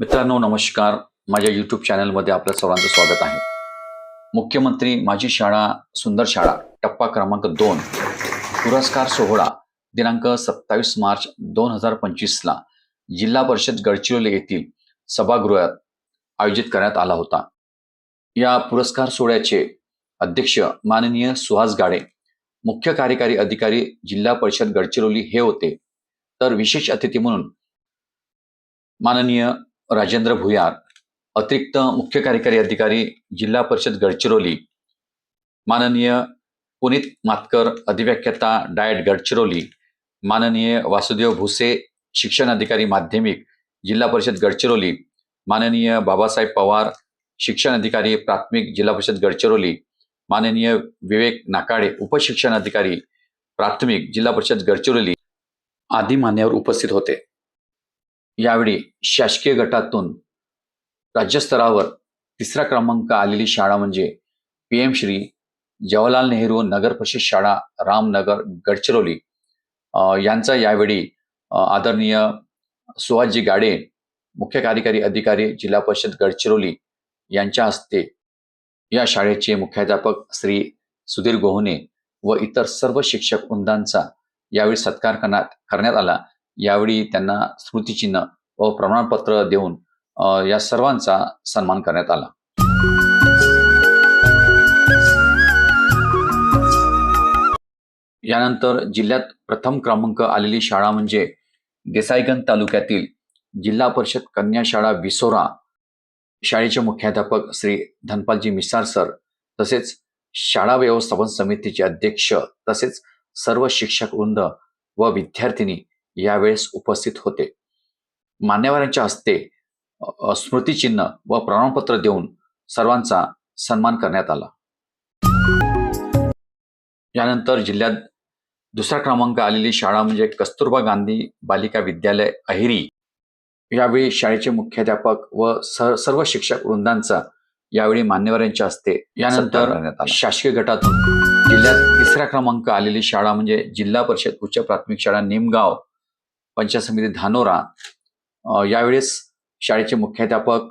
मित्रांनो नमस्कार. माझ्या यूट्यूब चॅनलमध्ये आपलं सर्वांचं स्वागत आहे. मुख्यमंत्री माझी शाळा सुंदर शाळा टप्पा क्रमांक दोन पुरस्कार सोहळा दिनांक सत्तावीस मार्च दोन हजार पंचवीसला जिल्हा परिषद गडचिरोली येथील सभागृहात आयोजित करण्यात आला होता. या पुरस्कार सोहळ्याचे अध्यक्ष माननीय सुहास गाडे मुख्य कार्यकारी अधिकारी जिल्हा परिषद गडचिरोली हे होते. तर विशेष अतिथी म्हणून माननीय राजेंद्र भुयार अतिरिक्त मुख्य कार्यकारी अधिकारी जिल्हा परिषद गडचिरोली माननीय पुनीत मातकर अधिव्याख्याता डायट गडचिरोली माननीय वासुदेव भुसे शिक्षण अधिकारी माध्यमिक जिल्हा परिषद गडचिरोली माननीय बाबासाहेब पवार शिक्षण अधिकारी प्राथमिक जिल्हा परिषद गडचिरोली माननीय विवेक नाकाडे उपशिक्षण अधिकारी प्राथमिक जिल्हा परिषद गडचिरोली आदी मान्यवर उपस्थित होते. यावेळी शासकीय गटातून राज्यस्तरावर तिसरा क्रमांक आलेली शाळा म्हणजे पी एम श्री जवाहरलाल नेहरू नगर परिषद शाळा रामनगर गडचिरोली. यांचा यावेळी आदरणीय सुहासजी गाडे मुख्य कार्यकारी अधिकारी जिल्हा परिषद गडचिरोली यांच्या हस्ते या शाळेचे मुख्याध्यापक श्री सुधीर गोहने व इतर सर्व शिक्षक वृंदांचा यावेळी सत्कार करण्यात करण्यात आला. यावेळी त्यांना स्मृतिचिन्ह व प्रमाणपत्र देऊन या सर्वांचा सन्मान करण्यात आला. यानंतर जिल्ह्यात प्रथम क्रमांक आलेली शाळा म्हणजे देसाईगंज तालुक्यातील जिल्हा परिषद कन्या शाळा विसोरा. शाळेचे मुख्याध्यापक श्री धनपालजी मिसार सर तसेच शाळा व्यवस्थापन समितीचे अध्यक्ष तसेच सर्व शिक्षक वृंद व विद्यार्थिनी यावेळेस उपस्थित होते. मान्यवरांच्या हस्ते स्मृतिचिन्ह व प्रमाणपत्र देऊन सर्वांचा सन्मान करण्यात आला. यानंतर जिल्ह्यात दुसरा क्रमांक आलेली शाळा म्हणजे कस्तुरबा गांधी बालिका विद्यालय अहिरी. यावेळी शाळेचे मुख्याध्यापक व सर्व शिक्षक वृंदांचा यावेळी मान्यवरांच्या हस्ते यानंतर शासकीय गटातून जिल्ह्यात तिसरा क्रमांक आलेली शाळा म्हणजे जिल्हा परिषद उच्च प्राथमिक शाळा निमगाव पंचायत समिती धानोरा यावेळेस शाळेचे मुख्याध्यापक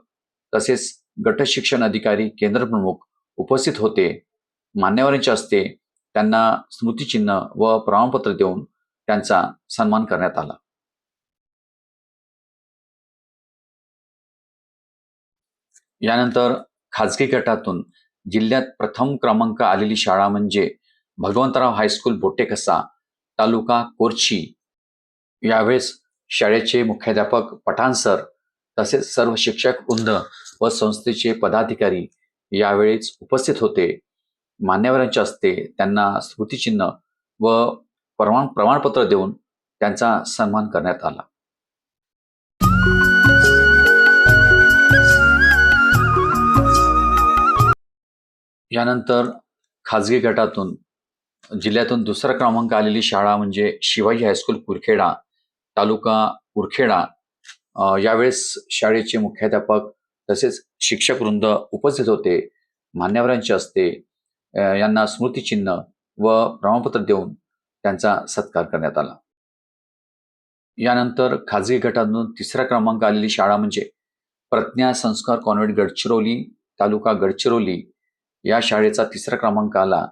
तसेच गट शिक्षण अधिकारी केंद्रप्रमुख उपस्थित होते. मान्यवरांच्या हस्ते त्यांना स्मृतिचिन्ह व प्रमाणपत्र देऊन त्यांचा सन्मान करण्यात आला. यानंतर खाजगी गटातून जिल्ह्यात प्रथम क्रमांक आलेली शाळा म्हणजे भगवंतराव हायस्कूल बोटेकसा तालुका कोरची यावेळेस शाळेचे मुख्याध्यापक पठाण सर तसेच सर्व शिक्षक वृंद व संस्थेचे पदाधिकारी यावेळीच उपस्थित होते. मान्यवरांच्या हस्ते त्यांना स्मृतिचिन्ह व प्रमाण प्रमाणपत्र देऊन त्यांचा सन्मान करण्यात आला. यानंतर खाजगी गटातून जिल्ह्यातून दुसरा क्रमांक आलेली शाळा म्हणजे शिवाजी हायस्कूल कुरखेडा तालुका कुरखेडा यावेळेस शाळेचे मुख्याध्यापक तसेच शिक्षक वृंद उपस्थित होते मान्यवरांचे असते यांना स्मृतिचिन्ह व प्रमाणपत्र देऊन त्यांचा सत्कार करण्यात आला. यानंतर खाजगी गटातून तिसरा क्रमांक आलेली शाळा म्हणजे प्रज्ञा संस्कार कॉन्व्हेंट गडचिरोली तालुका गडचिरोली या शाळेचा तिसरा क्रमांक आला.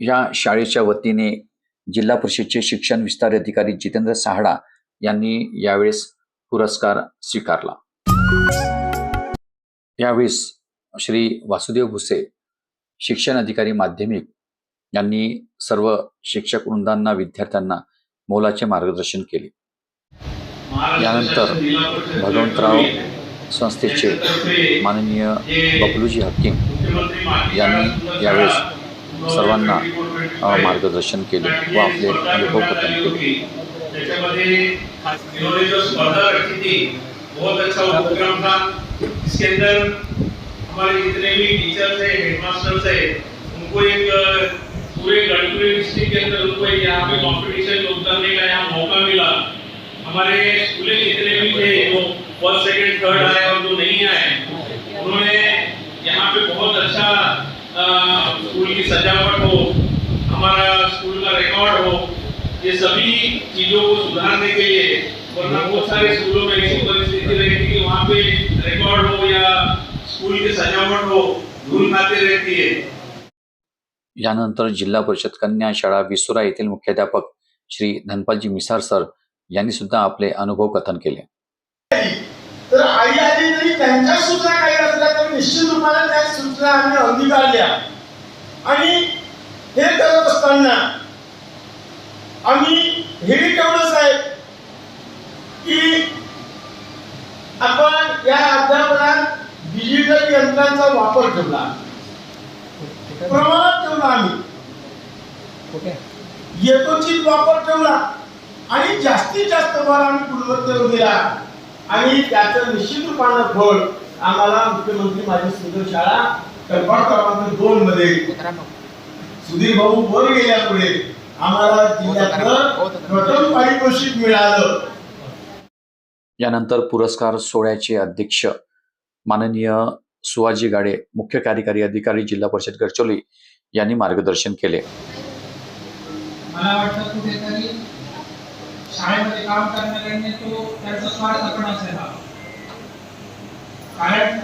या शाळेच्या वतीने जिल्हा परिषदचे शिक्षण विस्तार अधिकारी जितेंद्र साहडा यांनी यावेळेस पुरस्कार स्वीकारला. यावेळेस श्री वासुदेव भुसे शिक्षण अधिकारी माध्यमिक यांनी सर्व शिक्षक वृंदांना विद्यार्थ्यांना मोलाचे मार्गदर्शन केले. यानंतर भगवंतराव संस्थेचे माननीय बबलूजी हकीम यांनी यावेळेस सर्वांना मार्गदर्शन केले व आपले अनुभव कथन केले. जो स्पर्धा रखी थी बहुत अच्छा वो प्रोग्राम था. इसके अंदर हमारे जितने भी टीचर्स है हेडमास्टर्स है, उनको एक पूरे गढ़पुरी डिस्ट्रिक्ट के अंदर उनको यहाँ पे कंपटीशन में उतरने का यहाँ मौका मिला. हमारे स्कूलें जितने भी थे, वो फ़र्स्ट सेकंड थर्ड आए और जो नहीं आए, उन्होंने यहाँ पे बहुत अच्छा स्कूल की सजावट हो ये सभी चीजों को सुधारने के लिए वरना बहुत सारे स्कूलों में ऐसी परिस्थिति रहती है कि वहाँ पे रिकॉर्ड हो या स्कूल की सजावट हो धूल खाती रहती है। यानंतर जिल्हा परिषद कन्या शाळा विसुरा येथील मुख्याध्यापक श्री धनपालजी मिसार सर यांनी सुद्धा आपले अनुभव कथन केले. तर आई आली तरी त्यांच्या सूचना काही असल्या तर निश्चित रूपाने त्या सूचना आम्ही अंगीकारल्या. आणि हे करत असताना आम्ही हेही ठेवलं साहेब की आपण या अध्यापनात डिजिटल यंत्रांचा वापर ठेवला प्रमाणात ठेवला आम्ही. यथोचित वापर ठेवला. आणि जास्तीत जास्त भर आम्ही गुणवत्तेवर दिला. आणि त्याचं निश्चित रूपानं फळ आम्हाला मुख्यमंत्री माझी सुंदर शाळा कल्पना क्रमांक दोन मध्ये सुधीर भाऊ वर गेल्यामुळे आम्हाला जिल्ह्यातलं प्रथम पारितोषिक मिळालं. यानंतर पुरस्कार सोहळ्याचे अध्यक्ष माननीय सुहाजी गाडे मुख्य कार्यकारी अधिकारी जिल्हा परिषद गडचिरोली यांनी मार्गदर्शन केले. मला वाटतं कुठेतरी शाळेमध्ये काम करणाऱ्यांनी तो त्यांचा स्वार्थ पण असायला. कारण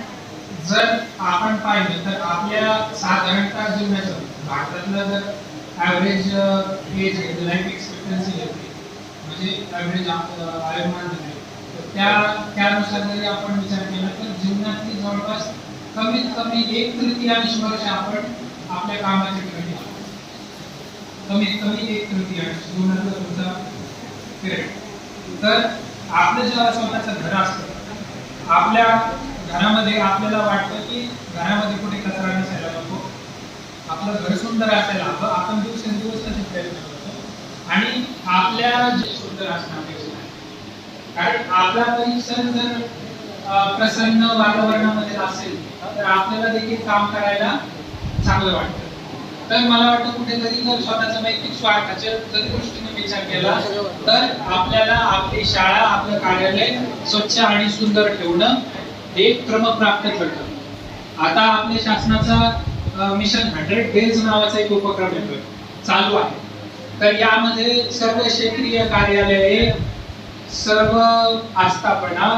जर आपण पाहिलं तर आपल्या साधारणतः जीवनाचं भारतातलं जर ॲव्हरेज एज uh, आहे लाईफ एक्सपेक्टन्सी घेतली म्हणजे ॲव्हरेज आयुर्मान आहे तर त्या त्यानुसार जरी आपण विचार केला तर जीवनातली जवळपास कमीत कमी एक तृतीयांश वर्ष आपण आपल्या कामाच्या ठिकाणी कमीत कमी एक तृतीयांश जीवनातला तुमचा पिरियड तर आपलं जेव्हा स्वतःचं घर असतं आपल्या घरामध्ये आपल्याला वाटतं की घरामध्ये कुठे कचरा नसायला आपलं घर सुंदर असायला हवं आपण दिवसेंदिवस तसे प्रयत्न करतो आणि आपल्या जे सुंदर असणं अपेक्षित आहे कारण आपला परिसर जर प्रसन्न वातावरणामध्ये असेल तर आपल्याला देखील काम करायला चांगलं वाटतं. तर मला वाटतं कुठेतरी जर स्वतःचा वैयक्तिक स्वार्थाच्या जर दृष्टीने विचार केला तर आपल्याला आपली शाळा आपलं कार्यालय स्वच्छ आणि सुंदर ठेवणं हे क्रमप्राप्त ठरतं. आता आपल्या शासनाचा मिशन हंड्रेड डेज नावाचा एक उपक्रम येतोय. चालू आहे. तर यामध्ये सर्व क्षेत्रीय कार्यालये सर्व आस्थापना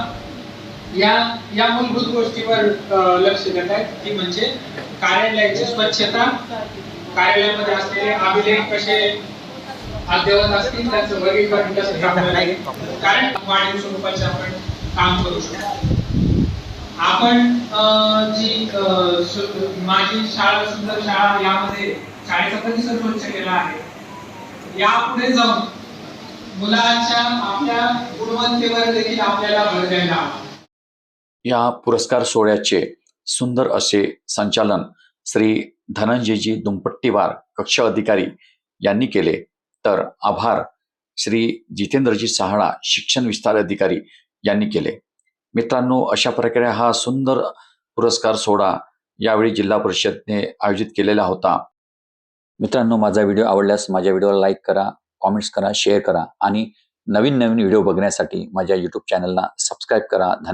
या या मूलभूत गोष्टीवर लक्ष देत आहेत. ती म्हणजे कार्यालयाची स्वच्छता कार्यालयामध्ये असलेले अभिलेख कसे अद्ययावत असतील त्याचं वर्गीकरण कसं कारण वाढीव स्वरूपाचे आपण काम करू शकतो. आपण जी माझी शाळा सुंदर शाळा यामध्ये शाळेचा परिसर स्वच्छ केला आहे यापुढे जाऊन मुलांच्या आपल्या गुणवत्तेवर देखील आपल्याला भर द्यायला हवा. या पुरस्कार सोहळ्याचे सुंदर असे संचालन श्री धनंजयजी दुमपट्टीवार कक्ष अधिकारी यांनी केले. तर आभार श्री जितेंद्रजी सहाणा शिक्षण विस्तार अधिकारी यांनी केले. मित्रांनो अशा प्रकारे हा सुंदर पुरस्कार सोहळा यावेळी जिल्हा परिषदने आयोजित केलेला होता. मित्रांनो माझा व्हिडिओ आवडल्यास माझ्या व्हिडिओला लाईक करा कॉमेंट्स करा शेअर करा आणि नवीन नवीन व्हिडिओ बघण्यासाठी माझ्या यूट्यूब चॅनलला सबस्क्राईब करा. धन्यवाद.